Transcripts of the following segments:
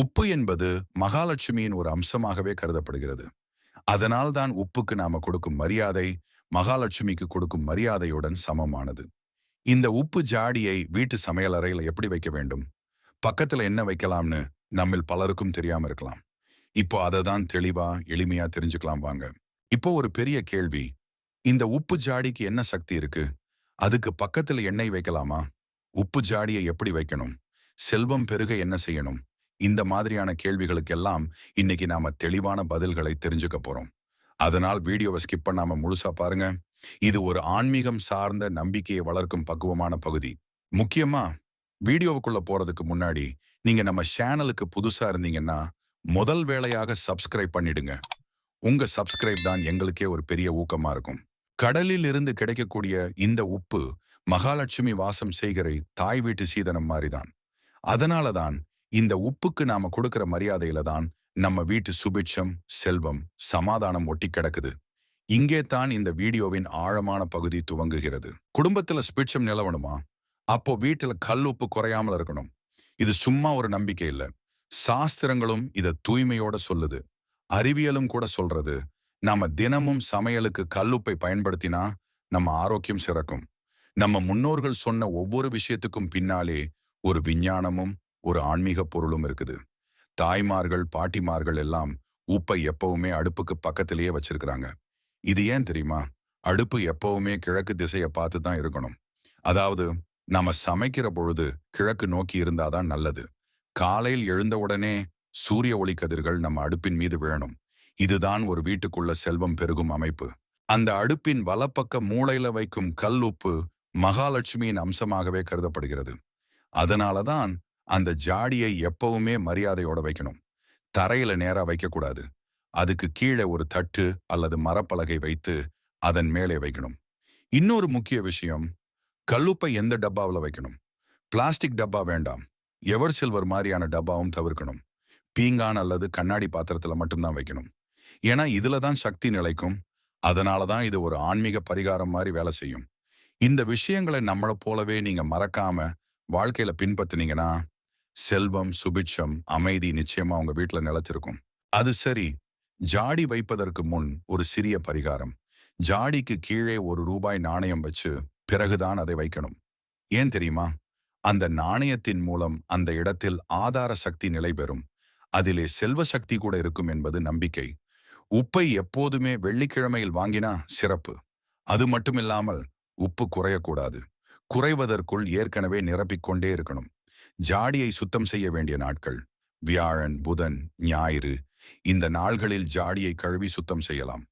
உப்பு என்பது மகாலட்சுமியின் ஒரு அம்சமாகவே கருதப்படுகிறது. அதனால் தான் உப்புக்கு நாம கொடுக்கும் மரியாதை மகாலட்சுமிக்கு கொடுக்கும் மரியாதையுடன் சமமானது. இந்த உப்பு ஜாடியை வீட்டு சமையலறையில எப்படி வைக்க வேண்டும்? பக்கத்துல என்ன வைக்கலாம்னு நம்மில் பலருக்கும் தெரியாம இருக்கலாம். இப்போ அதை தான் தெளிவா எளிமையா தெரிஞ்சுக்கலாம் வாங்க. இப்போ ஒரு பெரிய கேள்வி. இந்த உப்பு ஜாடிக்கு என்ன சக்தி இருக்கு? அதுக்கு பக்கத்துல எண்ணெய் வைக்கலாமா? உப்பு ஜாடியை எப்படி வைக்கணும்? செல்வம் பெருக என்ன செய்யணும்? இந்த மாதிரியான கேள்விகளுக்கெல்லாம் இன்னைக்கு நாம தெளிவான பதில்களை தெரிஞ்சுக்க போறோம். அதனால் வீடியோவை ஸ்கிப் பண்ணாம முழுசா பாருங்க. இது ஒரு ஆன்மீகம் சார்ந்த நம்பிக்கையை வளர்க்கும் பக்குவமான பகுதி. முக்கியமா வீடியோவுக்குள்ள போறதுக்கு முன்னாடி நீங்க நம்ம சேனலுக்கு புதுசா இருந்தீங்கன்னா முதல் வேளையாக சப்ஸ்கிரைப் பண்ணிடுங்க. உங்க சப்ஸ்கிரைப் தான் எங்களுக்கே ஒரு பெரிய ஊக்கமா இருக்கும். கடலில் இருந்து கிடைக்கக்கூடிய இந்த உப்பு மகாலட்சுமி வாசம் செய்கிற தாய் வீட்டு சீதனம் மாதிரிதான் அதனால தான் இந்த உப்புக்கு நாம கொடுக்கிற மரியாதையில தான் நம்ம வீட்டு சுபிட்சம் செல்வம் சமாதானம் ஒட்டி கிடக்குது. இங்கே தான் இந்த வீடியோவின் ஆழமான பகுதி துவங்குகிறது. குடும்பத்துல சுபிட்சம் நிலவணுமா? அப்போ வீட்டுல கல் உப்பு குறையாமல் இருக்கணும். இது சும்மா ஒரு நம்பிக்கை இல்ல. சாஸ்திரங்களும் இத தூய்மையோட சொல்லுது. அறிவியலும் கூட சொல்றது நாம தினமும் சமையலுக்கு கல்லுப்பை பயன்படுத்தினா நம்ம ஆரோக்கியம் சிறக்கும். நம்ம முன்னோர்கள் சொன்ன ஒவ்வொரு விஷயத்துக்கும் பின்னாலே ஒரு விஞ்ஞானமும் ஒரு ஆன்மீக பொருளும் இருக்குது. தாய்மார்கள் பாட்டிமார்கள் எல்லாம் உப்பை எப்பவுமே அடுப்புக்கு பக்கத்திலேயே வச்சிருக்கிறாங்க. இது ஏன் தெரியுமா? அடுப்பு எப்பவுமே கிழக்கு திசையை பார்த்து தான் இருக்கணும். அதாவது நாம சமைக்கிற பொழுது கிழக்கு நோக்கி இருந்தாதான் நல்லது. காலையில் எழுந்தவுடனே சூரிய ஒளி கதிர்கள் நம்ம அடுப்பின் மீது விழணும். இதுதான் ஒரு வீட்டுக்குள்ள செல்வம் பெருகும் அமைப்பு. அந்த அடுப்பின் வலப்பக்க மூளையில வைக்கும் கல் உப்பு மகாலட்சுமியின் அம்சமாகவே கருதப்படுகிறது. அதனாலதான் அந்த ஜாடியை எப்பவுமே மரியாதையோட வைக்கணும். தரையில நேரா வைக்கக்கூடாது. அதுக்கு கீழே ஒரு தட்டு அல்லது மரப்பலகை வைத்து அதன் மேலே வைக்கணும். இன்னொரு முக்கிய விஷயம் கல்லுப்பை எந்த டப்பாவில் வைக்கணும்? பிளாஸ்டிக் டப்பா வேண்டாம். எவர் சில்வர் மாதிரியான டப்பாவும் தவிர்க்கணும். பீங்கான் அல்லது கண்ணாடி பாத்திரத்துல மட்டும்தான் வைக்கணும். ஏன்னா இதுல தான் சக்தி நிலைக்கும். அதனால தான் இது ஒரு ஆன்மீக பரிகாரம் மாதிரி வேலை செய்யும். இந்த விஷயங்களை நம்மளை போலவே நீங்க மறக்காம வாழ்க்கையில பின்பற்றினீங்கன்னா செல்வம் சுபிட்சம் அமைதி நிச்சயமா உங்க வீட்டுல நிலைச்சிருக்கும் அது சரி ஜாடி வைப்பதற்கு முன் ஒரு சிறிய பரிகாரம். ஜாடிக்கு கீழே ஒரு ரூபாய் நாணயம் வச்சு பிறகுதான் அதை வைக்கணும். ஏன் தெரியுமா? அந்த நாணயத்தின் மூலம் அந்த இடத்தில் ஆதார சக்தி நிலை பெறும். அதிலே செல்வ சக்தி கூட இருக்கும் என்பது நம்பிக்கை. உப்பை எப்போதுமே வெள்ளிக்கிழமையில் வாங்கினா சிறப்பு. அது மட்டுமில்லாமல் உப்பு குறையக்கூடாது. குறைவதற்குள் ஏற்கனவே நிரப்பிக்கொண்டே இருக்கணும். ஜாடியை சுத்தம் செய்ய வேண்டிய நாட்கள் வியாழன் புதன் ஞாயிறு இந்த நாள்களில் ஜாடியை கழுவி சுத்தம் செய்யலாம்.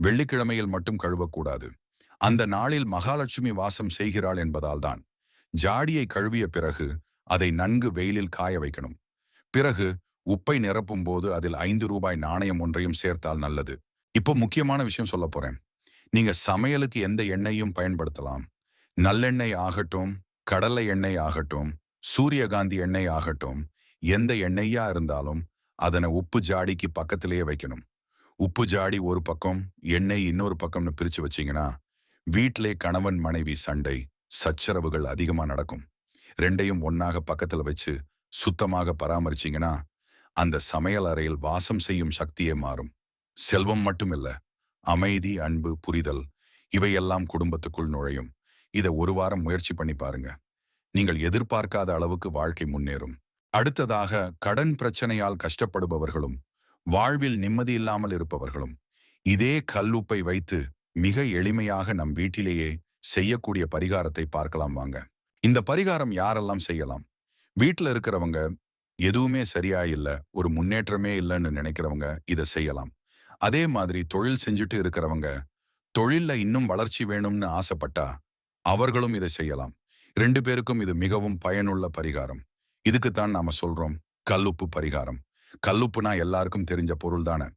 வெள்ளிக்கிழமையில் மட்டும் கழுவக்கூடாது. அந்த நாளில் மகாலட்சுமி வாசம் செய்கிறாள் என்பதால் தான். ஜாடியை கழுவிய பிறகு அதை நன்கு வெயிலில் காய வைக்கணும். பிறகு உப்பை நிரப்பும் போது அதில் ஐந்து ரூபாய் நாணயம் ஒன்றையும் சேர்த்தால் நல்லது. இப்போ முக்கியமான விஷயம் சொல்ல போறேன். நீங்க சமையலுக்கு எந்த எண்ணெயும் பயன்படுத்தலாம். நல்லெண்ணெய் ஆகட்டும் கடலை எண்ணெய் ஆகட்டும் சூரியகாந்தி எண்ணெய் ஆகட்டும் எந்த எண்ணெய்யா இருந்தாலும் அதனை உப்பு ஜாடிக்கு பக்கத்திலேயே வைக்கணும். உப்பு ஜாடி ஒரு பக்கம் எண்ணெய் இன்னொரு பக்கம்னு பிரிச்சு வச்சீங்கன்னா வீட்டிலே கணவன் மனைவி சண்டை சச்சரவுகள் அதிகமா நடக்கும். ரெண்டையும் ஒன்னாக பக்கத்துல வச்சு சுத்தமாக பராமரிச்சீங்கன்னா அந்த சமையல் அறையில் வாசம் செய்யும் சக்தியே மாறும். செல்வம் மட்டுமில்ல அமைதி அன்பு புரிதல் இவையெல்லாம் குடும்பத்துக்குள் நுழையும். இதை ஒரு வாரம் முயற்சி பண்ணி பாருங்க. நீங்கள் எதிர்பார்க்காத அளவுக்கு வாழ்க்கை முன்னேறும். அடுத்ததாக கடன் பிரச்சனையால் கஷ்டப்படுபவர்களும் வாழ்வில் நிம்மதி இல்லாமல் இருப்பவர்களும் இதே கல்லுப்பை வைத்து மிக எளிமையாக நம் வீட்டிலேயே செய்யக்கூடிய பரிகாரத்தை பார்க்கலாம் வாங்க. இந்த பரிகாரம் யாரெல்லாம் செய்யலாம்? வீட்டில் இருக்கிறவங்க எதுவுமே சரியா இல்ல ஒரு முன்னேற்றமே இல்லைன்னு நினைக்கிறவங்க இதை செய்யலாம். அதே மாதிரி தொழில் செஞ்சுட்டு இருக்கிறவங்க தொழில்ல இன்னும் வளர்ச்சி வேணும்னு ஆசைப்பட்டா அவர்களும் இதை செய்யலாம். ரெண்டு பேருக்கும் இது மிகவும் பயனுள்ள பரிகாரம். இதுக்குத்தான் நாம சொல்றோம் கல்லுப்பு பரிகாரம். கல்லுப்புனா எல்லாருக்கும் தெரிஞ்ச பொருள் தானே.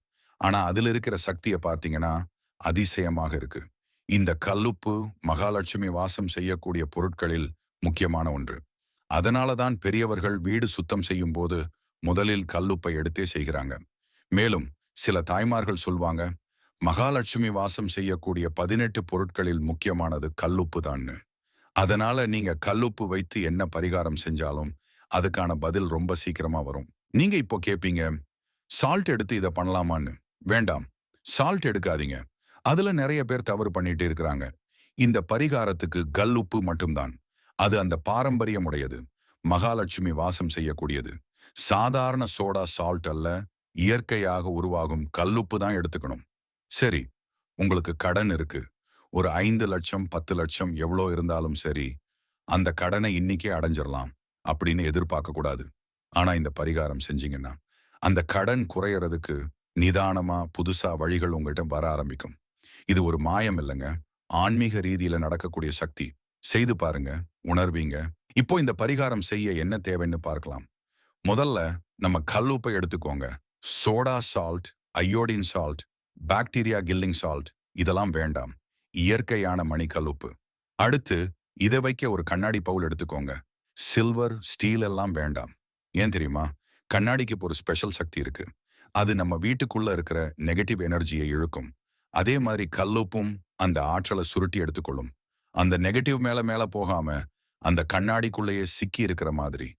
ஆனா அதுல இருக்கிற சக்தியை பார்த்தீங்கன்னா அதிசயமாக இருக்கு. இந்த கல்லுப்பு மகாலட்சுமி வாசம் செய்யக்கூடிய பொருட்களில் முக்கியமான ஒன்று. அதனால தான் பெரியவர்கள் வீடு சுத்தம் செய்யும் போது முதலில் கல்லுப்பை எடுத்தே செய்கிறாங்க. மேலும் சில தாய்மார்கள் சொல்வாங்க மகாலட்சுமி வாசம் செய்யக்கூடிய பதினெட்டு பொருட்களில் முக்கியமானது கல்லுப்பு தான்னு. அதனால நீங்க கல்லுப்பு வைத்து என்ன பரிகாரம் செஞ்சாலும் அதுக்கான பதில் ரொம்ப சீக்கிரமா வரும். நீங்க இப்போ கேட்பீங்க சால்ட் எடுத்து இதை பண்ணலாமான்னு? வேண்டாம் சால்ட் எடுக்காதீங்க. அதுல நிறைய பேர் தவறு பண்ணிட்டு இருக்கிறாங்க. இந்த பரிகாரத்துக்கு கல் உப்பு மட்டும்தான். அது அந்த பாரம்பரியம் உடையது மகாலட்சுமி வாசம் செய்யக்கூடியது. சாதாரண சோடா சால்ட் அல்ல இயற்கையாக உருவாகும் கல்லுப்பு தான் எடுத்துக்கணும். சரி உங்களுக்கு கடன் இருக்கு. ஒரு ஐந்து லட்சம் பத்து லட்சம் எவ்வளோ இருந்தாலும் சரி அந்த கடனை இன்னைக்கே அடைஞ்சிடலாம் அப்படின்னு எதிர்பார்க்க கூடாது. ஆனா இந்த பரிகாரம் செஞ்சீங்கன்னா அந்த கடன் குறையறதுக்கு நிதானமா புதுசா வழிகள் உங்கள்கிட்ட வர ஆரம்பிக்கும். இது ஒரு மாயம் இல்லைங்க. ஆன்மீக ரீதியில நடக்கக்கூடிய சக்தி. செய்து பாருங்க உணர்வீங்க. இப்போ இந்த பரிகாரம் செய்ய என்ன தேவைன்னு பார்க்கலாம். முதல்ல நம்ம கல்லுப்பை எடுத்துக்கோங்க. Soda salt iodine salt bacteria killing salt இதெல்லாம் வேண்டாம். இயற்கையான மணிக்கலுப்பு அடுத்து இதை வைக்க ஒரு கண்ணாடி பவுல் எடுத்துக்கோங்க. சில்வர் ஸ்டீல் எல்லாம் வேண்டாம். ஏன் தெரியுமா? கண்ணாடிக்கு ஒரு ஸ்பெஷல் சக்தி இருக்கு. அது நம்ம வீட்டுக்குள்ள இருக்கிற நெகட்டிவ் எனர்ஜியை இழுக்கும். அதே மாதிரி கல்லுப்பும் அந்த ஆற்றலை சுருட்டி எடுத்துக்கொள்ளும். அந்த நெகட்டிவ் மேல மேல போகாம அந்த கண்ணாடிக்குள்ளேயே சிக்கி இருக்கிற மாதிரி.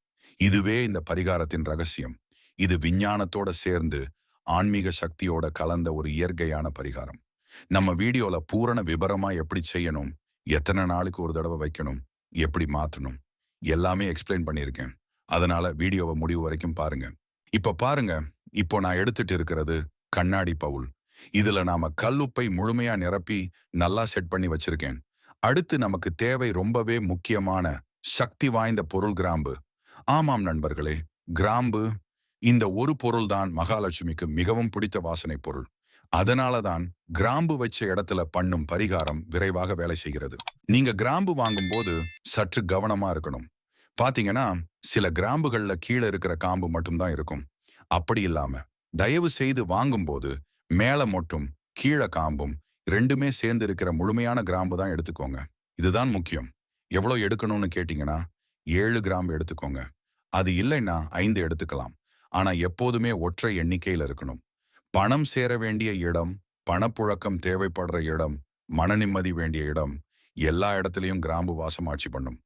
இதுவே இந்த பரிகாரத்தின் ரகசியம். இது விஞ்ஞானத்தோட சேர்ந்து ஆன்மீக சக்தியோட கலந்த ஒரு இயற்கையான பரிகாரம். நம்ம வீடியோல பூரண விபரமா எப்படி செய்யணும்? எத்தனை நாளுக்கு ஒரு தடவை வைக்கணும்? எப்படி மாற்றணும் எல்லாமே எக்ஸ்பிளைன் பண்ணியிருக்கேன். அதனால வீடியோவை முடிவு வரைக்கும் பாருங்க. இப்ப பாருங்க. இப்போ நான் எடுத்துட்டு இருக்கிறது கண்ணாடி பவுல். இதுல நாம கல்லுப்பை முழுமையா நிரப்பி நல்லா செட் பண்ணி வச்சிருக்கேன். அடுத்து நமக்கு தேவை ரொம்பவே முக்கியமான சக்தி வாய்ந்த பொருள் கிராம்பு. ஆமாம் நண்பர்களே கிராம்பு இந்த ஒரு பொருள்தான் மகாலட்சுமிக்கு மிகவும் பிடித்த வாசனை பொருள். அதனால தான் கிராம்பு வச்ச இடத்துல பண்ணும் பரிகாரம் விரைவாக வேலை செய்கிறது. நீங்க கிராம்பு வாங்கும்போது சற்று கவனமா இருக்கணும். பாத்தீங்கன்னா சில கிராம்புகள்ல கீழே இருக்கிற காம்பு மட்டும்தான் இருக்கும். அப்படி இல்லாம தயவு செய்து வாங்கும்போது மேல மொட்டும் கீழே காம்பும் ரெண்டுமே சேர்ந்து இருக்கிற முழுமையான கிராம்பு தான் எடுத்துக்கோங்க. இதுதான் முக்கியம். எவ்வளோ எடுக்கணும்னு கேட்டீங்கன்னா ஏழு கிராம்பு எடுத்துக்கோங்க. அது இல்லைன்னா ஐந்து எடுத்துக்கலாம். ஆனா எப்போதுமே ஒற்றை எண்ணிக்கையில் இருக்கணும். பணம் சேர வேண்டிய இடம் பணப்புழக்கம் தேவைப்படுற இடம் மன நிம்மதி வேண்டிய இடம் எல்லா இடத்துலயும் கிராம்பு வாசம் ஆட்சி பண்ணும்.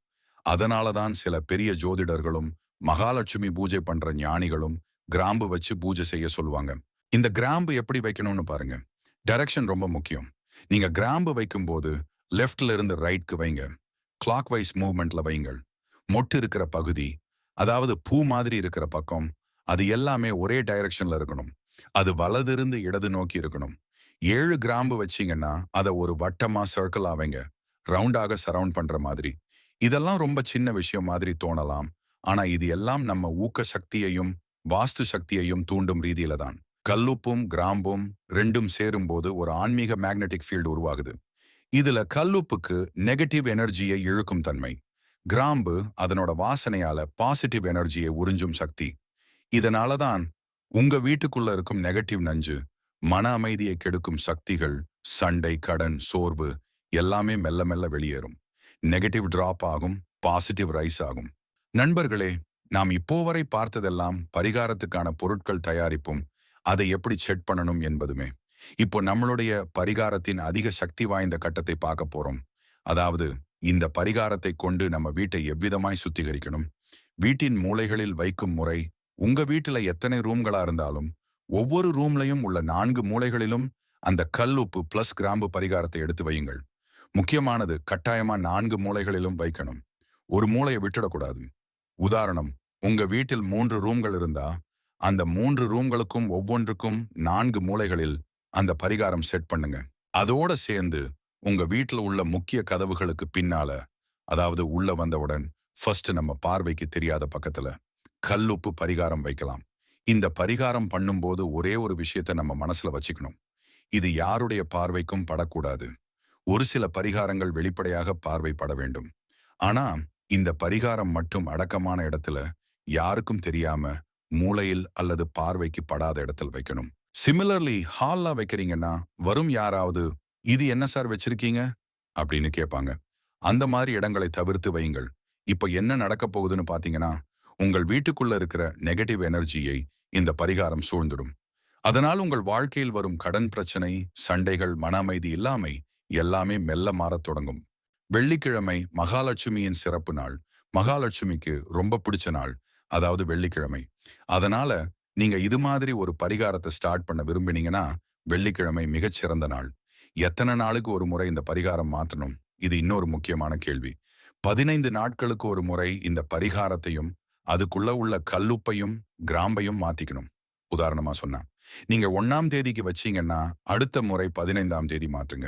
அதனால தான் சில பெரிய ஜோதிடர்களும் மகாலட்சுமி பூஜை பண்ற ஞானிகளும் கிராம்பு வச்சு பூஜை செய்ய சொல்லுவாங்க. இந்த கிராம்பு எப்படி வைக்கணும்னு பாருங்க. டைரக்ஷன் ரொம்ப முக்கியம். நீங்க கிராம்பு வைக்கும்போது லெஃப்ட்ல இருந்து ரைட்க்கு வைங்க. கிளாக் வைஸ் மூவ்மெண்ட்ல வைங்கள். மொட்டு இருக்கிற பகுதி அதாவது பூ மாதிரி இருக்கிற பக்கம் அது எல்லாமே ஒரே டைரக்ஷன்ல இருக்கணும். அது வலது இருந்து இடது நோக்கி இருக்கணும். ஏழு கிராம்பு வச்சீங்கன்னா அதை ஒரு வட்டமா சர்க்கிள் ஆவீங்க. ரவுண்டாக சரவுண்ட் பண்ற மாதிரி. இதெல்லாம் ரொம்ப சின்ன விஷயம் மாதிரி தோணலாம். ஆனா இது எல்லாம் நம்ம ஊக்க சக்தியையும் வாஸ்து சக்தியையும் தூண்டும் ரீதியில தான். கல்லுப்பும் கிராம்பும் ரெண்டும் சேரும்போது ஒரு ஆன்மீக மேக்னெட்டிக் ஃபீல்டு உருவாகுது. இதுல கல்லுப்புக்கு நெகட்டிவ் எனர்ஜியை இழுக்கும் தன்மை. கிராம்பு அதனோட வாசனையால பாசிட்டிவ் எனர்ஜியை உறிஞ்சும் சக்தி. இதனால தான் உங்க வீட்டுக்குள்ள இருக்கும் நெகட்டிவ் நஞ்சு மன அமைதியை கெடுக்கும் சக்திகள் சண்டை கடன் சோர்வு எல்லாமே மெல்ல மெல்ல வெளியேறும். நெகட்டிவ் டிராப் ஆகும் பாசிட்டிவ் ரைஸ் ஆகும். நண்பர்களே நாம் இப்போ வரை பார்த்ததெல்லாம் பரிகாரத்துக்கான பொருட்கள் தயாரிப்பும் அதை எப்படி செட் பண்ணணும் என்பதுமே. இப்போ நம்மளுடைய பரிகாரத்தின் அதிக சக்தி வாய்ந்த கட்டத்தை பார்க்க போறோம். அதாவது இந்த பரிகாரத்தை கொண்டு நம்ம வீட்டை எவ்விதமாய் சுத்திகரிக்கணும்? வீட்டின் மூளைகளில் வைக்கும் முறை உங்க வீட்டுல எத்தனை ரூம்களா இருந்தாலும் ஒவ்வொரு ரூம்லையும் உள்ள நான்கு மூலைகளிலும் அந்த கல் உப்பு பிளஸ் கிராம்பு பரிகாரத்தை எடுத்து வையுங்கள். முக்கியமானது கட்டாயமா நான்கு மூலைகளிலும் வைக்கணும். ஒரு மூளையை விட்டுடக்கூடாது. உதாரணம் உங்க வீட்டில் மூன்று ரூம்கள் இருந்தா அந்த மூன்று ரூம்களுக்கும் ஒவ்வொன்றுக்கும் நான்கு மூலைகளில் அந்த பரிகாரம் செட் பண்ணுங்க. அதோட சேர்ந்து உங்க வீட்டுல உள்ள முக்கிய கதவுகளுக்கு பின்னால அதாவது உள்ள வந்தவுடன் ஃபர்ஸ்ட் நம்ம பார்வைக்கு தெரியாத பக்கத்துல கல்லுப்பு பரிகாரம் வைக்கலாம். இந்த பரிகாரம் பண்ணும்போது ஒரே ஒரு விஷயத்த நம்ம மனசுல வச்சுக்கணும். இது யாருடைய பார்வைக்கும் படக்கூடாது. ஒரு சில பரிகாரங்கள் வெளிப்படையாக பார்வைப்பட வேண்டும். ஆனா இந்த பரிகாரம் மட்டும் அடக்கமான இடத்துல யாருக்கும் தெரியாம மூளையில் அல்லது பார்வைக்கு படாத இடத்தில் வைக்கணும். சிமிலர்லி ஹால்ல வைக்கிறீங்கன்னா வரும் யாராவது இது என்ன சார் வச்சிருக்கீங்க? அப்படின்னு கேட்பாங்க. அந்த மாதிரி இடங்களை தவிர்த்து வையுங்கள். இப்ப என்ன நடக்க போகுதுன்னு பாத்தீங்கன்னா உங்கள் வீட்டுக்குள்ள இருக்கிற நெகட்டிவ் எனர்ஜியை இந்த பரிகாரம் சூழ்ந்துடும். அதனால் உங்கள் வாழ்க்கையில் வரும் கடன் பிரச்சனை சண்டைகள் மன அமைதி இல்லாமை எல்லாமே மெல்ல மாறத் தொடங்கும். வெள்ளிக்கிழமை மகாலட்சுமியின் சிறப்பு நாள். மகாலட்சுமிக்கு ரொம்ப பிடிச்ச நாள் அதாவது வெள்ளிக்கிழமை. அதனால நீங்க இது மாதிரி ஒரு பரிகாரத்தை ஸ்டார்ட் பண்ண விரும்பினீங்கன்னா வெள்ளிக்கிழமை மிகச்சிறந்த நாள். எத்தனை நாளுக்கு ஒரு முறை இந்த பரிகாரம் மாற்றணும்? இது இன்னொரு முக்கியமான கேள்வி. பதினைந்து நாட்களுக்கு ஒரு முறை இந்த பரிகாரத்தையும் அதுக்குள்ள உள்ள கல்லுப்பையும் கிராம்பையும் மாத்திக்கணும். உதாரணமா சொன்னா நீங்க ஒன்னாம் தேதிக்கு வச்சீங்கன்னா அடுத்த முறை பதினைந்தாம் தேதி மாற்றுங்க.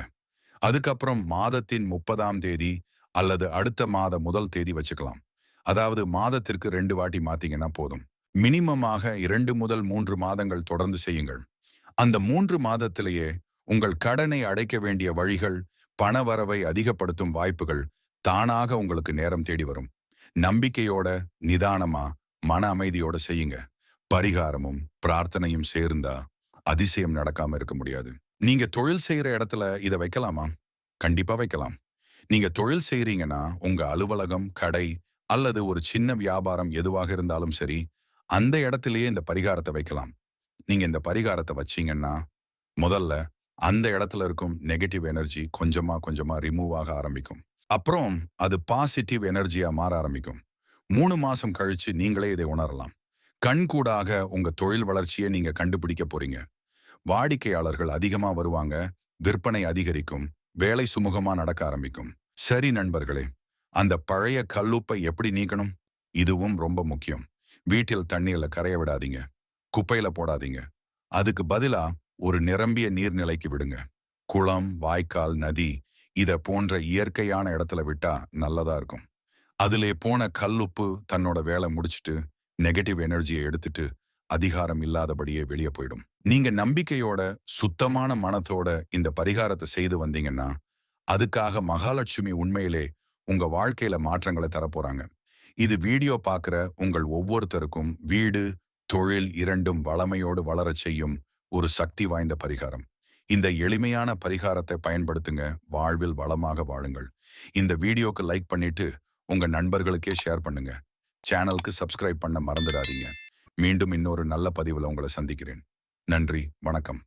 அதுக்கப்புறம் மாதத்தின் முப்பதாம் தேதி அல்லது அடுத்த மாத முதல் தேதி வச்சுக்கலாம். அதாவது மாதத்திற்கு ரெண்டு வாட்டி மாத்தீங்கன்னா போதும். மினிமமாக இரண்டு முதல் மூன்று மாதங்கள் தொடர்ந்து செய்யுங்கள். அந்த மூன்று மாதத்திலேயே உங்கள் கடனை அடைக்க வேண்டிய வழிகள் பண வரவை அதிகப்படுத்தும் வாய்ப்புகள் தானாக உங்களுக்கு நேரம் தேடி வரும். நம்பிக்கையோட நிதானமா மன அமைதியோட செய்யுங்க. பரிகாரமும் பிரார்த்தனையும் சேர்ந்தா அதிசயம் நடக்காம இருக்க முடியாது. நீங்க தொழில் செய்யற இடத்துல இதை வைக்கலாமா? கண்டிப்பா வைக்கலாம். நீங்க தொழில் செய்யறீங்கன்னா உங்க அலுவலகம் கடை அல்லது ஒரு சின்ன வியாபாரம் எதுவாக இருந்தாலும் சரி அந்த இடத்திலேயே இந்த பரிகாரத்தை வைக்கலாம். நீங்க இந்த பரிகாரத்தை வச்சீங்கன்னா முதல்ல அந்த இடத்துல இருக்கும் நெகட்டிவ் எனர்ஜி கொஞ்சமா கொஞ்சமா ரிமூவ் ஆக ஆரம்பிக்கும். அப்புறம் அது பாசிட்டிவ் எனர்ஜியா மாற ஆரம்பிக்கும். மூணு மாசம் கழிச்சு நீங்களே இதை உணரலாம். கண்கூடாக உங்க தொழில் வளர்ச்சியை நீங்க கண்டுபிடிக்க போறீங்க. வாடிக்கையாளர்கள் அதிகமா வருவாங்க விற்பனை அதிகரிக்கும் வேலை சுமூகமாக நடக்க ஆரம்பிக்கும். சரி நண்பர்களே அந்த பழைய கல்லுப்பை எப்படி நீக்கணும்? இதுவும் ரொம்ப முக்கியம். வீட்டில் தண்ணீர்ல கரைய விடாதீங்க. குப்பையில போடாதீங்க. அதுக்கு பதிலா ஒரு நிரம்பிய நீர்நிலைக்கு விடுங்க. குளம் வாய்க்கால் நதி இத போன்ற இயற்கையான இடத்துல விட்டா நல்லதா இருக்கும். அதிலே போன கல்லுப்பு தன்னோட வேலை முடிச்சிட்டு நெகட்டிவ் எனர்ஜியை எடுத்துட்டு அதிகாரம் இல்லாதபடியே வெளியே போயிடும். நீங்க நம்பிக்கையோட சுத்தமான மனத்தோட இந்த பரிகாரத்தை செய்து வந்தீங்கன்னா அதுக்காக மகாலட்சுமி உண்மையிலே உங்க வாழ்க்கையில மாற்றங்களை தரப்போறாங்க. இது வீடியோ பார்க்குற உங்கள் ஒவ்வொருத்தருக்கும் வீடு தொழில் இரண்டும் வளமையோடு வளரச் செய்யும் ஒரு சக்தி வாய்ந்த பரிகாரம். இந்த எளிமையான பரிகாரத்தை பயன்படுத்துங்க. வாழ்வில் வளமாக வாழுங்கள். இந்த வீடியோக்கு லைக் பண்ணிட்டு உங்க நண்பர்களுக்கே ஷேர் பண்ணுங்க. சேனலுக்கு சப்ஸ்கிரைப் பண்ண மறந்துடாதீங்க. மீண்டும் இன்னொரு நல்ல பதிவில் உங்களை சந்திக்கிறேன். நன்றி. வணக்கம்.